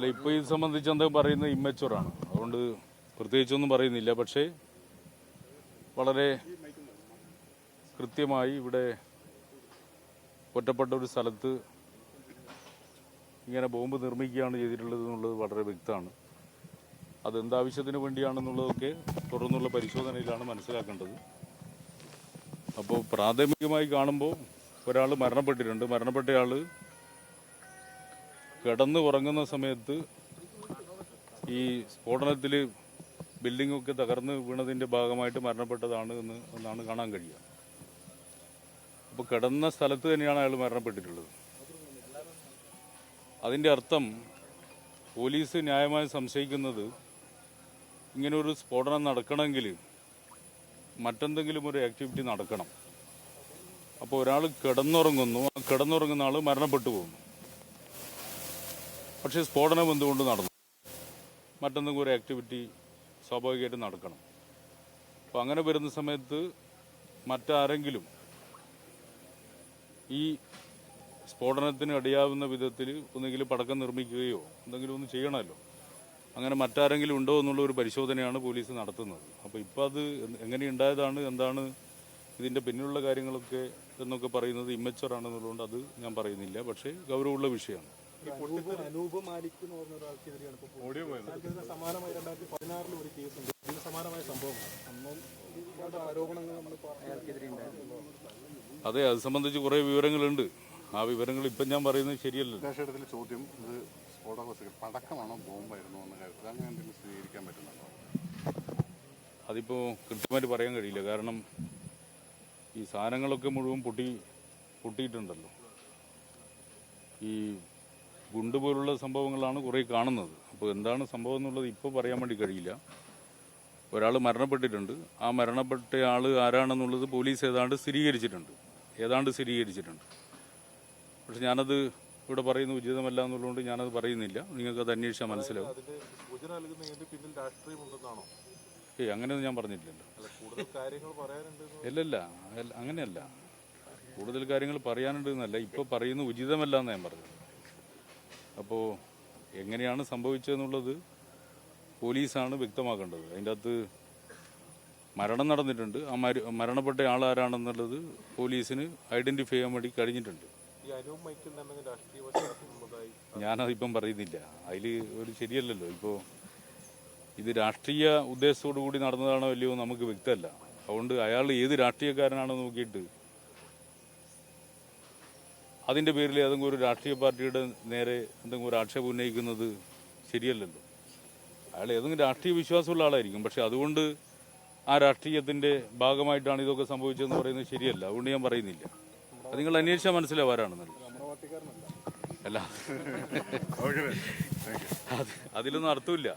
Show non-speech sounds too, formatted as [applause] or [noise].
അല്ല ഇപ്പോൾ ഇത് സംബന്ധിച്ച് എന്താ പറയുന്നത് ഇമ്മച്ചുവറാണ് അതുകൊണ്ട് പ്രത്യേകിച്ചൊന്നും പറയുന്നില്ല. പക്ഷേ വളരെ കൃത്യമായി ഇവിടെ ഒറ്റപ്പെട്ട ഒരു സ്ഥലത്ത് ഇങ്ങനെ ബോംബ് നിർമ്മിക്കുകയാണ് ചെയ്തിട്ടുള്ളത് എന്നുള്ളത് വളരെ വ്യക്തമാണ്. അത് എന്താവശ്യത്തിന് വേണ്ടിയാണെന്നുള്ളതൊക്കെ തുടർന്നുള്ള പരിശോധനയിലാണ് മനസ്സിലാക്കേണ്ടത്. അപ്പോൾ പ്രാഥമികമായി കാണുമ്പോൾ ഒരാൾ മരണപ്പെട്ടിട്ടുണ്ട്. മരണപ്പെട്ടയാൾ കിടന്ന് ഉറങ്ങുന്ന സമയത്ത് ഈ സ്ഫോടനത്തിൽ ബിൽഡിങ്ങൊക്കെ തകർന്ന് വീണതിന്റെ ഭാഗമായിട്ട് മരണപ്പെട്ടതാണ് എന്ന് എന്നാണ് കാണാൻ കഴിയുക. അപ്പോൾ കിടന്ന സ്ഥലത്ത് തന്നെയാണ് അയാൾ മരണപ്പെട്ടിട്ടുള്ളത്. അതിന്റെ അർത്ഥം പോലീസ് ന്യായമായി സംശയിക്കുന്നത് ഇങ്ങനൊരു സ്ഫോടനം നടക്കണമെങ്കിൽ മറ്റെന്തെങ്കിലും ഒരു ആക്ടിവിറ്റി നടക്കണം. അപ്പോൾ ഒരാൾ കിടന്നുറങ്ങുന്നു ആ കിടന്നുറങ്ങുന്ന ആൾ മരണപ്പെട്ടു പോകുന്നു. പക്ഷേ സ്ഫോടനം എന്തുകൊണ്ട് നടന്നു? മറ്റെന്തെങ്കിലും ഒരു ആക്ടിവിറ്റി സ്വാഭാവികമായിട്ട് നടക്കണം. അപ്പോൾ അങ്ങനെ വരുന്ന സമയത്ത് മറ്റാരെങ്കിലും ഈ സ്ഫോടനത്തിന് ഇടയാവുന്ന വിധത്തിൽ ഒന്നെങ്കിലും പടക്കം നിർമ്മിക്കുകയോ എന്തെങ്കിലും ഒന്ന് ചെയ്യണമല്ലോ. അങ്ങനെ മറ്റാരെങ്കിലും ഉണ്ടോ എന്നുള്ള ഒരു പരിശോധനയാണ് പോലീസ് നടത്തുന്നത്. അപ്പോൾ ഇപ്പോൾ അത് എങ്ങനെ ഉണ്ടായതാണ് എന്താണ് ഇതിന്റെ പിന്നിലുള്ള കാര്യങ്ങളൊക്കെ എന്നൊക്കെ പറയുന്നത് ഇമ്മച്ചോറാണെന്നുള്ളതുകൊണ്ട് അത് ഞാൻ പറയുന്നില്ല. പക്ഷേ ഗൗരവമുള്ള വിഷയമാണ്. അനൂപ് അനൂപ് മാലിക് എന്ന് പറഞ്ഞ ഒരാൾക്കെതിരെയാണ് ഇപ്പോൾ അയാൾക്കെതിരെ സമാനമായ രണ്ടായിരത്തി പതിനാറിൽ ഒരു ഉണ്ട് ഇതിന് സമാനമായ സംഭവമാണ് അന്നും ഒരുപാട് ആരോപണങ്ങൾ നമ്മൾ അയാൾക്കെതിരെ ഉണ്ടായിരുന്നു. അതെ അത് സംബന്ധിച്ച് കുറേ വിവരങ്ങളുണ്ട്. ആ വിവരങ്ങൾ ഇപ്പം ഞാൻ പറയുന്നത് ശരിയല്ല ദേശഘട്ടത്തിലെ ചോദ്യം ഇത് സ്ഫോടക വസ്തുക്കൾ പടക്കമാണോ ബോംബായിരുന്നോ എന്ന കാര്യത്തിൽ അങ്ങനെ എന്തെങ്കിലും സ്ഥിരീകരിക്കാൻ പറ്റുന്നുണ്ടോ? അതിപ്പോൾ കൃത്യമായിട്ട് പറയാൻ കഴിയില്ല. കാരണം ഈ സാധനങ്ങളൊക്കെ മുഴുവൻ പൊട്ടി പൊട്ടിയിട്ടുണ്ടല്ലോ. ഈ ഗുണ്ട് പോലുള്ള സംഭവങ്ങളാണ് കുറേ കാണുന്നത്. അപ്പോൾ എന്താണ് സംഭവം എന്നുള്ളത് ഇപ്പോൾ പറയാൻ വേണ്ടി കഴിയില്ല. ഒരാൾ മരണപ്പെട്ടിട്ടുണ്ട്. ആ മരണപ്പെട്ട ആൾ ആരാണെന്നുള്ളത് പോലീസ് ഏതാണ്ട് സ്ഥിരീകരിച്ചിട്ടുണ്ട്. ഏതാണ്ട് സ്ഥിരീകരിച്ചിട്ടുണ്ട്. പക്ഷെ ഞാനത് ഇവിടെ പറയുന്നത് ഉചിതമല്ല എന്നുള്ളതുകൊണ്ട് ഞാനത് പറയുന്നില്ല. നിങ്ങൾക്ക് അത് അന്വേഷിച്ചാൽ മനസ്സിലാവും. ഏയ് അങ്ങനെയൊന്നും ഞാൻ പറഞ്ഞിട്ടില്ലല്ലോ. ഇല്ലല്ല അങ്ങനെയല്ല. കൂടുതൽ കാര്യങ്ങൾ പറയാനുണ്ട് എന്നല്ല. ഇപ്പോൾ പറയുന്നത് ഉചിതമല്ല എന്ന് ഞാൻ പറഞ്ഞത്. അപ്പോൾ എങ്ങനെയാണ് സംഭവിച്ചതെന്നുള്ളത് പോലീസാണ് വ്യക്തമാക്കേണ്ടത്. അതിന്റെ അകത്ത് മരണം നടന്നിട്ടുണ്ട്. ആ മര മരണപ്പെട്ട ആൾ ആരാണെന്നുള്ളത് പോലീസിന് ഐഡന്റിഫൈ ചെയ്യാൻ വേണ്ടി കഴിഞ്ഞിട്ടുണ്ട്. ഞാനതിപ്പം പറയുന്നില്ല. അതിൽ ഒരു ശരിയല്ലല്ലോ. ഇപ്പോൾ ഇത് രാഷ്ട്രീയ ഉദ്ദേശത്തോടു കൂടി നടന്നതാണോ അല്ലയോ നമുക്ക് വ്യക്തമല്ല. അതുകൊണ്ട് അയാൾ ഏത് രാഷ്ട്രീയക്കാരനാണോ നോക്കിയിട്ട് അതിന്റെ പേരിൽ ഏതെങ്കിലും ഒരു രാഷ്ട്രീയ പാർട്ടിയുടെ നേരെ എന്തെങ്കിലും ഒരു ആക്ഷേപം ഉന്നയിക്കുന്നത് ശരിയല്ലല്ലോ. അയാൾ ഏതെങ്കിലും രാഷ്ട്രീയ വിശ്വാസമുള്ള ആളായിരിക്കും. പക്ഷെ അതുകൊണ്ട് ആ രാഷ്ട്രീയത്തിന്റെ ഭാഗമായിട്ടാണ് ഇതൊക്കെ സംഭവിച്ചതെന്ന് പറയുന്നത് ശരിയല്ല. അതുകൊണ്ട് ഞാൻ പറയുന്നില്ല. അത് നിങ്ങൾ അന്വേഷിച്ചാൽ മനസ്സിലാവും ആരാണെന്നുള്ളത് അല്ല. [laughs] അതിലൊന്നും അർത്ഥമില്ല.